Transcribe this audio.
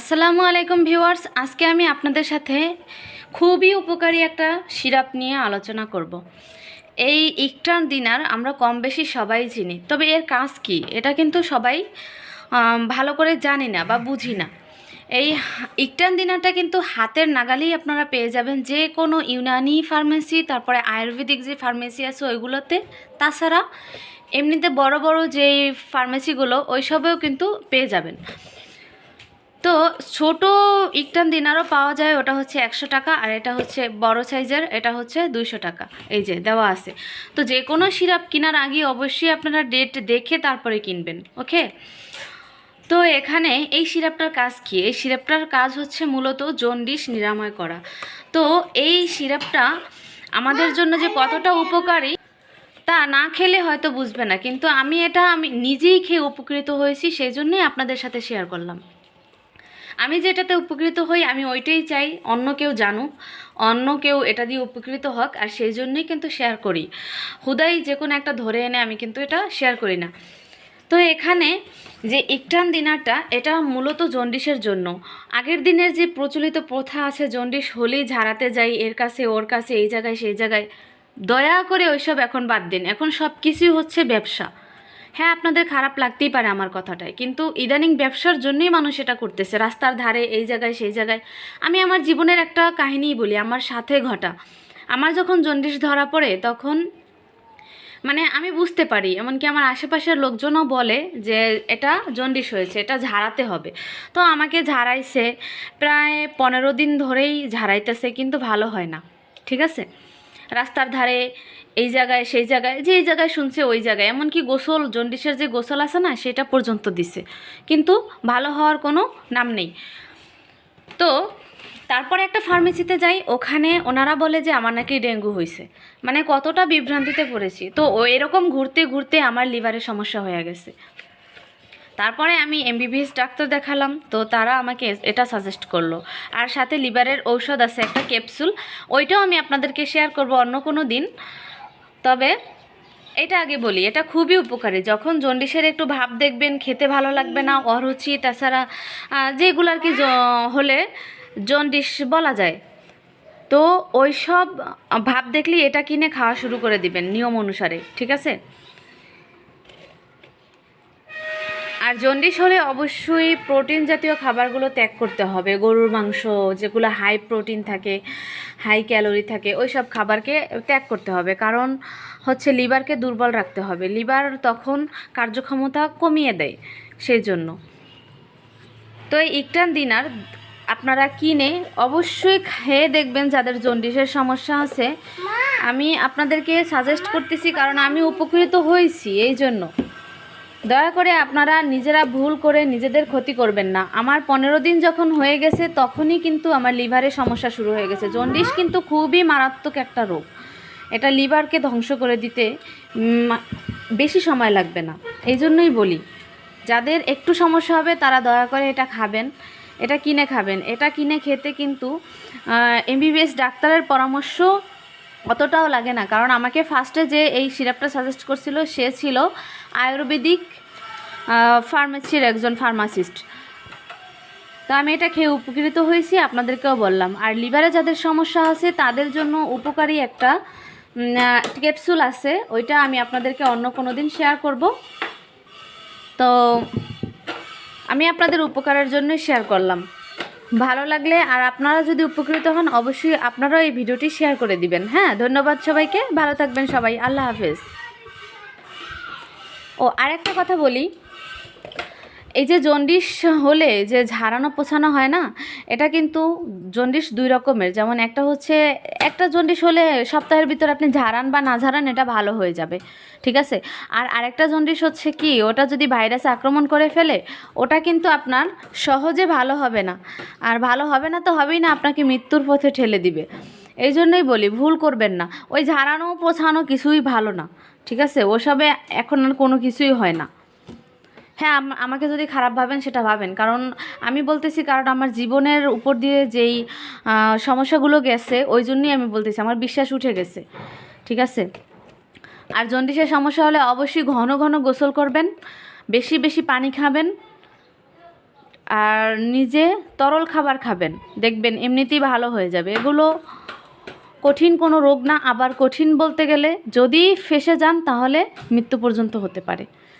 আসসালামু আলাইকুম ভিউয়ার্স, আজকে আমি আপনাদের সাথে খুবই উপকারী একটা সিরাপ নিয়ে আলোচনা করব। এই ইকটার দিনার আমরা কম বেশি সবাই চিনি, তবে এর কাজ কি? এটা কিন্তু সবাই ভালো করে জানি না বা বুঝি না। এই ইকটান দিনারটা কিন্তু হাতের নাগালেই আপনারা পেয়ে যাবেন যে কোনো ইউনানি ফার্মেসি, তারপরে আয়ুর্বেদিক যে ফার্মেসি আছে ওইগুলোতে। তাছাড়া এমনিতে বড় বড় যে ফার্মেসিগুলো, ওইসবেও কিন্তু পেয়ে যাবেন। তো ছোট ইকটান দিনারও পাওয়া যায়, ওটা হচ্ছে একশো টাকা আর এটা হচ্ছে বড় সাইজের, এটা হচ্ছে দুইশো টাকা। এই যে, দেওয়া আছে। তো যে কোনো সিরাপ কেনার আগে অবশ্যই আপনারা ডেট দেখে তারপরে কিনবেন ওকে তো এখানে এই সিরাপটার কাজ কি? এই সিরাপটার কাজ হচ্ছে মূলত জন্ডিস নিরাময় করা। তো এই সিরাপটা আমাদের জন্য যে কতটা উপকারী, তা না খেলে হয়তো বুঝবে না। কিন্তু আমি এটা আমি নিজেই খেয়ে উপকৃত হয়েছি, সেই জন্যই আপনাদের সাথে শেয়ার করলাম। আমি যেটাতে উপকৃত হই, আমি ওইটাই চাই, অন্য কেউ জানুক, অন্য কেউ এটা দিয়ে উপকৃত হোক, আর সেই জন্যই কিন্তু শেয়ার করি। হুদাই যে কোনো একটা ধরে এনে আমি কিন্তু এটা শেয়ার করি না। তো এখানে যে ইকটান দিনারটা, এটা মূলত জন্ডিসের জন্য। আগের দিনের যে প্রচলিত প্রথা আছে, জন্ডিস হলেই ঝাড়াতে যাই, এর কাছে, ওর কাছে, এই জায়গায়, সেই জায়গায়। দয়া করে ওইসব এখন বাদ দিন। এখন সব কিছুই হচ্ছে ব্যবসা। হ্যাঁ আপনাদের খারাপ লাগতেই পারে আমার কথাটায় কিন্তু ইদানিং ব্যবসার জন্যই মানুষ এটা করতেছে। রাস্তার ধারে, এই জায়গায়, সেই জায়গায়। আমি আমার জীবনের একটা কাহিনীই বলি, আমার সাথে ঘটা। আমার যখন জন্ডিস ধরা পড়ে, তখন মানে আমি বুঝতে পারি, এমনকি আমার আশেপাশের লোকজনও বলে যে এটা জন্ডিস হয়েছে, এটা ঝাড়াতে হবে। তো আমাকে ঝাড়াইছে, প্রায় পনেরো দিন ধরেই ঝাড়াইতেছে, কিন্তু ভালো হয় না। ঠিক আছে? রাস্তার ধারে, এই জায়গায়, সেই জায়গায়, যে এই জায়গায় শুনছে, ওই জায়গায়। এমনকি গোসল, জন্ডিসের যে গোসল আছে না, সেটা পর্যন্ত দিছে। কিন্তু ভালো হওয়ার কোনো নাম নেই। তো তারপরে একটা ফার্মেসিতে যাই, ওখানে ওনারা বলে যে, আমার নাকি ডেঙ্গু হয়েছে মানে কতটা বিভ্রান্তিতে পড়েছি। তো এরকম ঘুরতে ঘুরতে আমার লিভারের সমস্যা হয়ে গেছে। তারপরে আমি এমবিবিএস ডাক্তার দেখালাম, তো তারা আমাকে এটা সাজেস্ট করল। আর সাথে লিভারের ঔষধ আছে একটা ক্যাপসুল ওইটাও আমি আপনাদেরকে শেয়ার করব অন্য কোনো দিন। তবে এটা আগে বলি, এটা খুবই উপকারী। যখন জন্ডিসের একটু ভাব দেখবেন, খেতে ভালো লাগবে না, অরুচি, তাছাড়া যেগুলো আর কি হলে জন্ডিস বলা যায়। তো ওই সব ভাব দেখলে এটা কিনে খাওয়া শুরু করে দিবেন নিয়ম অনুসারে, ঠিক আছে? আর জন্ডিস হলে অবশ্যই প্রোটিন জাতীয় খাবারগুলো ত্যাগ করতে হবে। গরুর মাংস, যেগুলো হাই প্রোটিন থাকে হাই ক্যালোরি থাকে ওই সব খাবারকে ত্যাগ করতে হবে। কারণ হচ্ছে লিভারকে দুর্বল রাখতে হবে। লিভার তখন কার্যক্ষমতা কমিয়ে দেয় সেই জন্য তো এই ইকটান দিনার আপনারা কিনে অবশ্যই খেয়ে দেখবেন যাদের জন্ডিসের সমস্যা আছে। আমি আপনাদেরকে সাজেস্ট করতেছি, কারণ আমি উপকৃত হয়েছি এই জন্য দয়া করে আপনারা নিজেরা ভুল করে নিজেদের ক্ষতি করবেন না। আমার পনেরো দিন যখন হয়ে গেছে, তখনই কিন্তু আমার লিভারের সমস্যা শুরু হয়ে গেছে। জন্ডিস কিন্তু খুবই মারাত্মক একটা রোগ। এটা লিভারকে ধ্বংস করে দিতে বেশি সময় লাগবে না। এই জন্যই বলি, যাদের একটু সমস্যা হবে, তারা দয়া করে এটা খাবেন। এটা কিনে খাবেন। এটা কিনে খেতে কিন্তু এমবিবিএস ডাক্তারের পরামর্শ অতটাও লাগে না। কারণ আমাকে ফার্স্টে যে এই সিরাপটা সাজেস্ট করছিল, সে ছিল আয়ুর্বেদিক ফার্মেসির একজন ফার্মাসিস্ট তো আমি এটা খেয়ে উপকৃত হয়েছি, আপনাদেরকেও বললাম। আর লিভারে যাদের সমস্যা আছে, তাদের জন্য উপকারী একটা ক্যাপসুল আছে। ওইটা আমি আপনাদেরকে অন্য কোনো দিন শেয়ার করব। তো আমি আপনাদের উপকারের জন্যই শেয়ার করলাম। ভালো লাগলে আর আপনারা যদি উপকৃত হন, অবশ্যই আপনারাও এই ভিডিওটি শেয়ার করে দিবেন। হ্যাঁ ধন্যবাদ সবাইকে। ভালো থাকবেন সবাই। আল্লাহ হাফেজ। ও, আরেকটা কথা বলি। এই যে জন্ডিস হলে যে ঝাড়ানো পোছানো হয় না, এটা কিন্তু জন্ডিস দুই রকমের। যেমন একটা হচ্ছে, একটা জন্ডিস হলে সপ্তাহের ভিতর আপনি ঝাড়ান বা না ঝাড়ান, এটা ভালো হয়ে যাবে। ঠিক আছে? আর আরেকটা জন্ডিস হচ্ছে কি, ওটা যদি ভাইরাস আক্রমণ করে ফেলে, ওটা কিন্তু আপনার সহজে ভালো হবে না। আর ভালো হবে না তো হবেই না, আপনাকে মৃত্যুর পথে ঠেলে দিবে। এই জন্যই বলি, ভুল করবেন না। ওই ঝাড়ানো পোছানো কিছুই ভালো না। ঠিক আছে? ওসবে এখন আর কোনো কিছুই হয় না। হ্যাঁ আম- আমাকে যদি খারাপ ভাবেন সেটা ভাবেন। কারণ আমি বলতেছি কারণ আমার জীবনের উপর দিয়ে যেই সমস্যাগুলো গেছে, ওই জন্যই আমি বলতেছি, আমার বিশ্বাস উঠে গেছে। ঠিক আছে? আর জন্ডিসের সমস্যা হলে অবশ্যই ঘন ঘন গোসল করবেন, বেশি বেশি পানি খাবেন, আর নিজে তরল খাবার খাবেন। দেখবেন এমনিতেই ভালো হয়ে যাবে। এগুলো কঠিন কোনো রোগ না, আবার কঠিন বলতে গেলে যদি ফেসে যান তাহলে মৃত্যু পর্যন্ত হতে পারে।